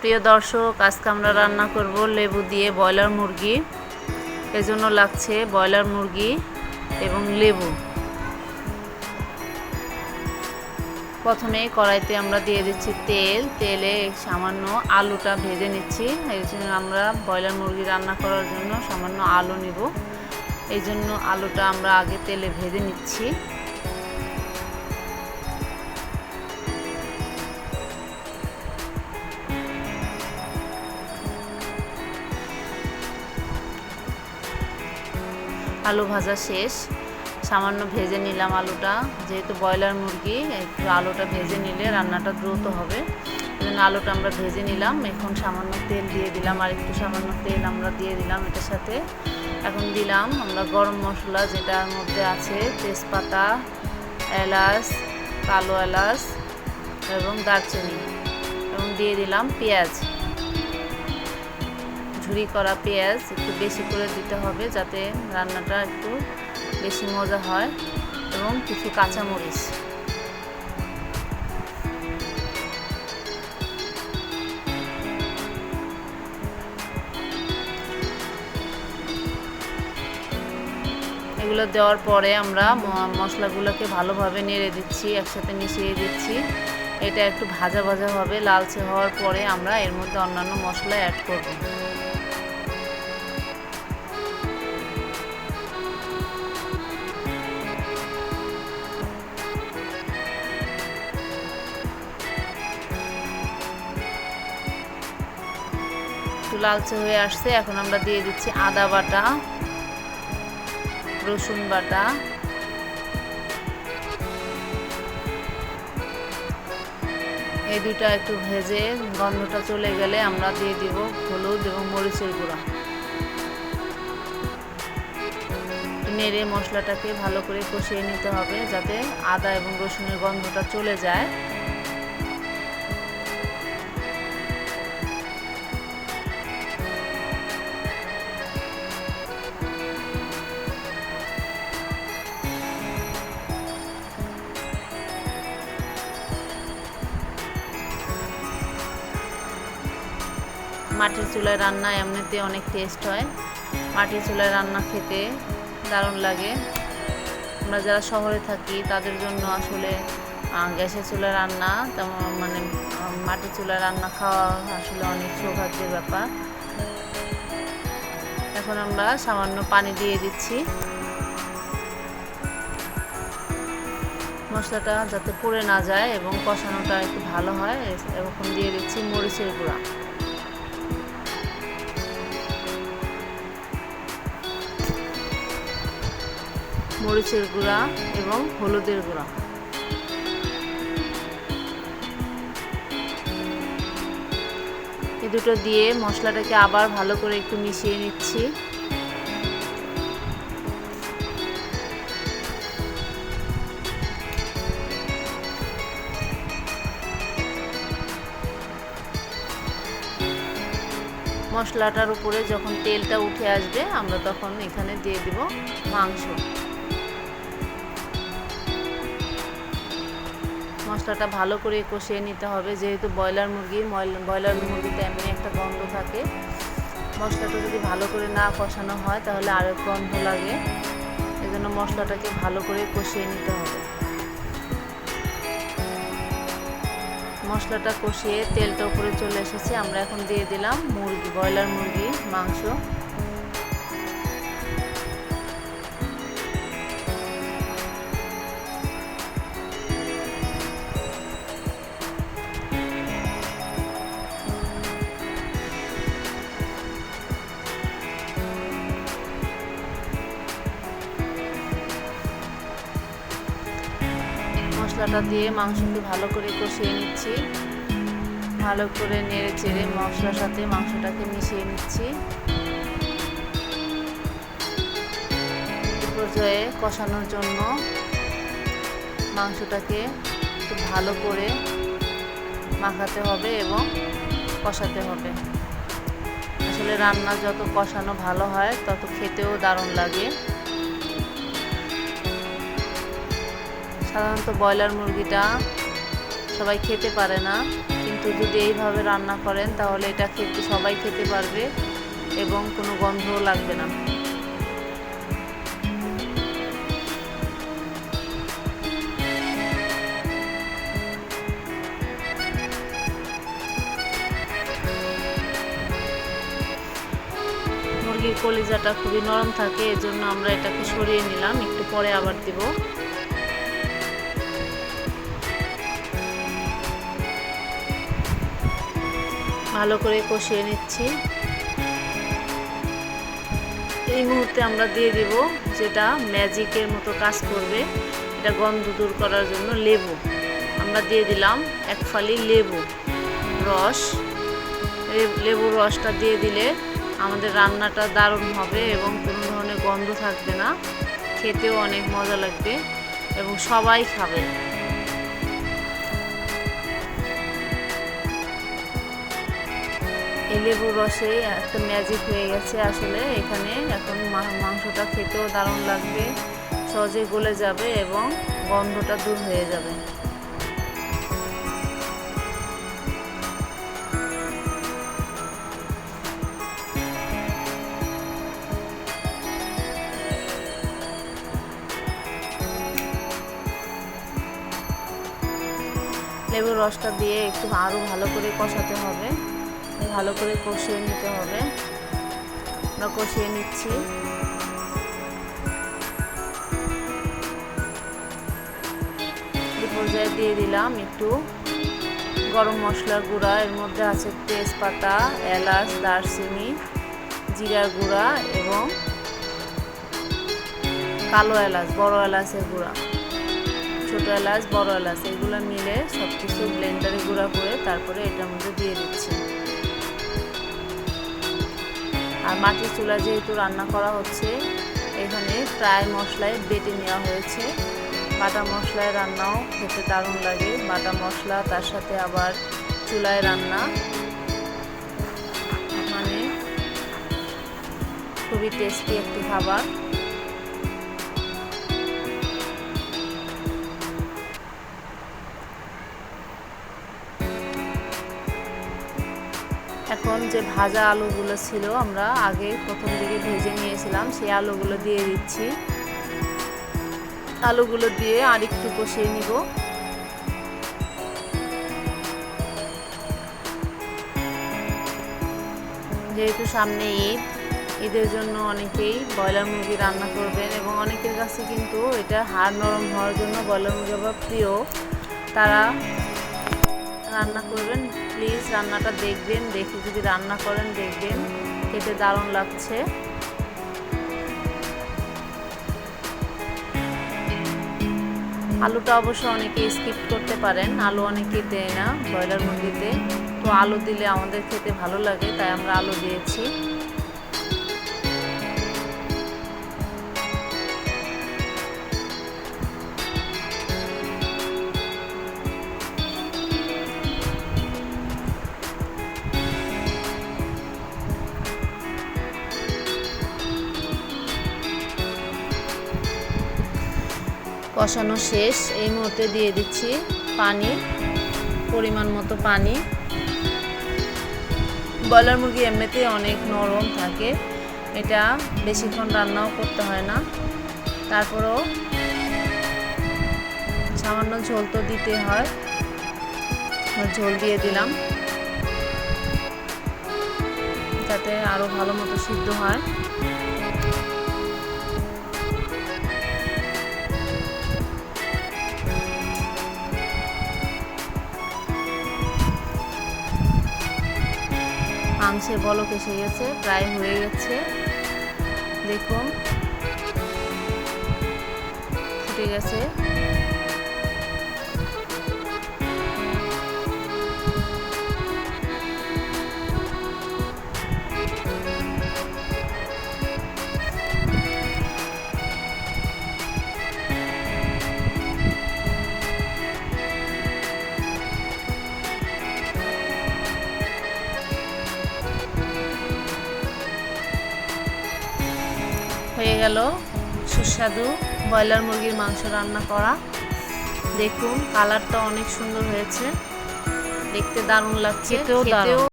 প্রিয় দর্শক, আজকে আমরা রান্না করব লেবু দিয়ে ব্রয়লার মুরগি। এজন্য লাগছে ব্রয়লার মুরগি এবং লেবু। প্রথমে কড়াইতে আমরা দিয়ে দিচ্ছি তেল। তেলে সামান্য আলুটা ভেজে নিচ্ছি। এই জন্য আমরা ব্রয়লার মুরগি রান্না করার জন্য সামান্য আলু নিব। এই জন্য আলুটা আমরা আগে তেলে ভেজে নিচ্ছি। আলু ভাজা শেষ। সামান্য ভেজে নিলাম আলুটা। যেহেতু ব্রয়লার মুরগি, একটু আলুটা ভেজে নিলে রান্নাটা দ্রুত হবে। জন্য আলুটা আমরা ভেজে নিলাম। এখন সামান্য তেল দিয়ে দিলাম, আর একটু সামান্য তেল আমরা দিয়ে দিলাম এটার সাথে। এখন দিলাম আমরা গরম মশলা, যেটার মধ্যে আছে তেজপাতা, এলাচ, কালো এলাচ এবং দারচিনি। এবং দিয়ে দিলাম পেঁয়াজ। ঝুরি করা পেঁয়াজ একটু বেশি করে দিতে হবে যাতে রান্নাটা একটু বেশি মজা হয় এবং কিছু কাঁচামরিচ। এগুলো দেওয়ার পরে আমরা মশলাগুলোকে ভালোভাবে নেড়ে দিচ্ছি, একসাথে মিশিয়ে দিচ্ছি। এটা একটু ভাজা ভাজা হবে, লালচে হওয়ার পরে আমরা এর মধ্যে অন্যান্য মশলা অ্যাড করব। লালচে হয়ে আসছে। এখন আমরা দিয়ে দিচ্ছি আদা বাটা, রসুন বাটা। এই দুটা একটু ভেজে গন্ধটা চলে গেলে আমরা দিয়ে দিব হলুদ এবং মরিচের গুঁড়া। নেড়ে মশলাটাকে ভালো করে কষিয়ে নিতে হবে যাতে আদা এবং রসুনের গন্ধটা চলে যায়। মাটির চুলায় রান্না এমনিতে অনেক টেস্ট হয়। মাটির চুলায় রান্না খেতে দারুণ লাগে। আমরা যারা শহরে থাকি, তাদের জন্য আসলে গ্যাসের চুলায় রান্না, তেমন মানে মাটির চুলায় রান্না খাওয়া আসলে অনেক সৌভাগ্যের ব্যাপার। এখন আমরা সামান্য পানি দিয়ে দিচ্ছি। মশলাটা যাতে পুড়ে না যায় এবং কষানোটা একটু ভালো হয়, এরকম দিয়ে দিচ্ছি মরিচের গুঁড়া। মরিচের গুঁড়া এবং হলুদের গুঁড়া। এই দুটো দিয়ে মশলাটাকে আবার ভালো করে একটু মিশিয়ে নিচ্ছি। মশলাটার উপরে যখন তেলটা উঠে আসবে, আমরা তখন এখানে দিয়ে দিব মাংস। মশলাটা ভালো করে কষিয়ে নিতে হবে। যেহেতু ব্রয়লার মুরগি ব্রয়লার মুরগিতে এমনি একটা গন্ধ থাকে। মশলাটা যদি ভালো করে না কষানো হয়, তাহলে আরেক গন্ধ লাগে। এই জন্য মশলাটাকে ভালো করে কষিয়ে নিতে হবে। মশলাটা কষিয়ে তেলটা উপরে চলে এসেছে। আমরা এখন দিয়ে দিলাম মুরগি, ব্রয়লার মুরগি, মাংস। মশলাটা দিয়ে মাংসকে ভালো করে কষিয়ে নিচ্ছি। ভালো করে নেড়ে চেড়ে মশলার সাথে মাংসটাকে মিশিয়ে নিচ্ছি। পর্যায়ে কষানোর জন্য মাংসটাকে একটু ভালো করে মাখাতে হবে এবং কষাতে হবে। আসলে রান্না যত কষানো ভালো হয়, তত খেতেও দারুণ লাগে। সাধারণত ব্রয়লার মুরগিটা সবাই খেতে পারে না, কিন্তু যদি এইভাবে রান্না করেন তাহলে এটা খেতে, সবাই খেতে পারবে এবং কোনো গন্ধও লাগবে না। মুরগির কলিজাটা খুবই নরম থাকে, এজন্য আমরা এটাকে সরিয়ে নিলাম, একটু পরে আবার দিব। ভালো করে কষিয়ে নিচ্ছি। এই মুহূর্তে আমরা দিয়ে দিব যেটা ম্যাজিকের মতো কাজ করবে, এটা গন্ধ দূর করার জন্য লেবু। আমরা দিয়ে দিলাম এক ফালি লেবু রস। লেবুর রসটা দিয়ে দিলে আমাদের রান্নাটা দারুণ হবে এবং কোনো ধরনের গন্ধ থাকবে না। খেতেও অনেক মজা লাগবে এবং সবাই খাবে। এই লেবুর রসে একটা ম্যাজিক হয়ে গেছে আসলে। এখানে এখন মাংসটা খেতেও দারুণ লাগবে। সহজে গলে যাবে এবং গন্ধটা দূর হয়ে যাবে। লেবুর রসটা দিয়ে একটু আরও ভালো করে কষাতে হবে। ভালো করে কষিয়ে নিতে হবে। আমরা কষিয়ে নিচ্ছি। পর্যায়ে দিয়ে দিলাম একটু গরম মশলার গুঁড়া, এর মধ্যে আছে তেজপাতা, এলাচ, দারচিনি, জিরার গুঁড়া এবং কালো এলাচ, বড় এলাচের গুঁড়া। ছোটো এলাচ, বড় এলাচ, এগুলো মিলে সব কিছু ব্লেন্ডারে গুঁড়া করে তারপরে এটার মধ্যে দিয়ে দিচ্ছি। আর মাটির চুলা যেহেতু রান্না করা হচ্ছে, এখানে প্রায় মশলায় বেটে নেওয়া হয়েছে। বাটা মশলায় রান্নাও খেতে দারুণ লাগে। বাটা মশলা, তার সাথে আবার চুলায় রান্না। মানে খুবই টেস্টি একটি খাবার। এখন যে ভাজা আলুগুলো ছিল, আমরা আগে প্রথম দিকে ভেজে নিয়েছিলাম, সেই আলুগুলো দিয়ে দিচ্ছি। আলুগুলো দিয়ে আরেকটু কষিয়ে নিব। যেহেতু সামনে ঈদ, ঈদের জন্য অনেকেই ব্রয়লার মুরগি রান্না করবেন এবং অনেকের কাছে কিন্তু এটা হাড় নরম হওয়ার জন্য ব্রয়লার মুরগি আবার প্রিয়। তারা রান্না করবেন প্লিজ রান্নাটা দেখবেন, দেখে যদি রান্না করেন দেখবেন, খেতে দারুণ লাগছে। আলুটা অবশ্য অনেকে স্কিপ করতে পারেন, আলু অনেকে দেয় না ব্রয়লার মুরগিতে। তো আলু দিলে আমাদের খেতে ভালো লাগে, তাই আমরা আলু দিয়েছি। কষানো শেষ। এই মুহূর্তে দিয়ে দিচ্ছি পানি, পরিমাণ মতো পানি। ব্রয়লার মুরগি এমনিতে অনেক নরম থাকে। এটা বেশিক্ষণ রান্নাও করতে হয় না। তারপরও সামান্য ঝোল তো দিতে হয়। ঝোল দিয়ে দিলাম। যাতে আরও ভালো মতো সিদ্ধ হয়। মাংসের বলক এসে গেছে প্রায় হয়ে গেছে। দেখুন ফুটে গেছে। গেল। সুস্বাদু। ব্রয়লার মুরগির মাংস রান্না করা। দেখুন কালারটা অনেক সুন্দর হয়েছে। দেখতে দারুণ লাগছে। খেতেও।